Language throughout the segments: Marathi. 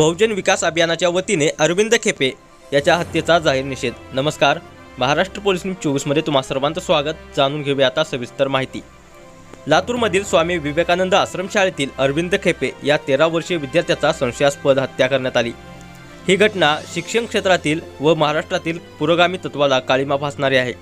बहुजन विकास अभियानाच्या वतीने अरविंद खेपे याच्या हत्येचा जाहीर निषेध. नमस्कार. महाराष्ट्र पोलीस न्यूज चोवीसमध्ये तुम्हा सर्वांचं स्वागत. जाणून घेऊया आता सविस्तर माहिती. लातूरमधील स्वामी विवेकानंद आश्रमशाळेतील अरविंद खेपे या तेरा वर्षीय विद्यार्थ्याचा संशयास्पद हत्या करण्यात आली. ही घटना शिक्षण क्षेत्रातील व महाराष्ट्रातील पुरोगामी तत्वाला काळीमा फासणारी आहे.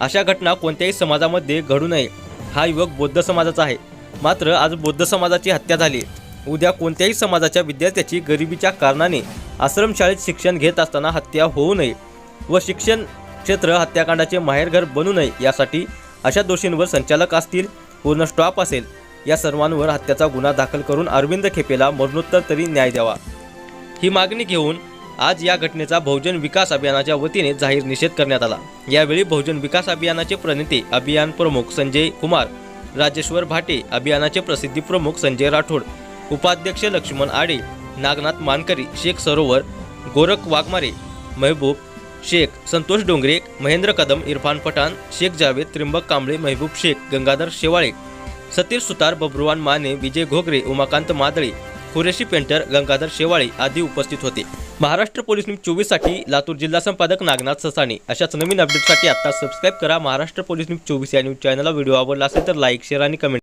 अशा घटना कोणत्याही समाजामध्ये घडू नये. हा युवक बौद्ध समाजाचा आहे. मात्र आज बौद्ध समाजाची हत्या झाली. उद्या कोणत्याही समाजाच्या विद्यार्थ्याची गरिबीच्या कारणाने आश्रमशाळेत शिक्षण घेत असताना हत्या होऊ नये व शिक्षण क्षेत्र हत्याकांडाचे माहेरघर बनू नये यासाठी अशा दोषींवर संचालक असतील पूर्ण स्टॉप असेल. या सर्वांवर हत्याचा गुन्हा दाखल करून अरविंद खेपेला मरणोत्तर तरी न्याय द्यावा. ही मागणी घेऊन आज या घटनेचा बहुजन विकास अभियानाच्या वतीने जाहीर निषेध करण्यात आला. यावेळी बहुजन विकास अभियानाचे प्रणेते अभियान प्रमुख संजय कुमार राजेश्वर भाटे अभियानाचे प्रसिद्धी प्रमुख संजय राठोड उपाध्यक्ष लक्ष्मण आडे नागनाथ मानकरी शेख सरोवर गोरख वाघमारे महबूब शेख संतोष डोंगरे महेंद्र कदम इरफान पठाण शेख जावेद त्रिंबक कांबळे महबूब शेख गंगाधर शेवाळे सतीश सुतार बब्रुवान माने विजय घोगरे उमाकांत मादळे कुरेशी पेंटर गंगाधर शेवाळे आदी उपस्थित होते. महाराष्ट्र पोलीस न्यूज चोवीससाठी लातूर जिल्हा संपादक नागनाथ ससाणे. अशाच नवीन अपडेटसाठी आता सबस्क्राईब करा. महाराष्ट्र पोलीस न्यूज चोवीस या न्यूज चॅनलला व्हिडिओ आवडला असेल तर लाईक शेअर आणि कमेंट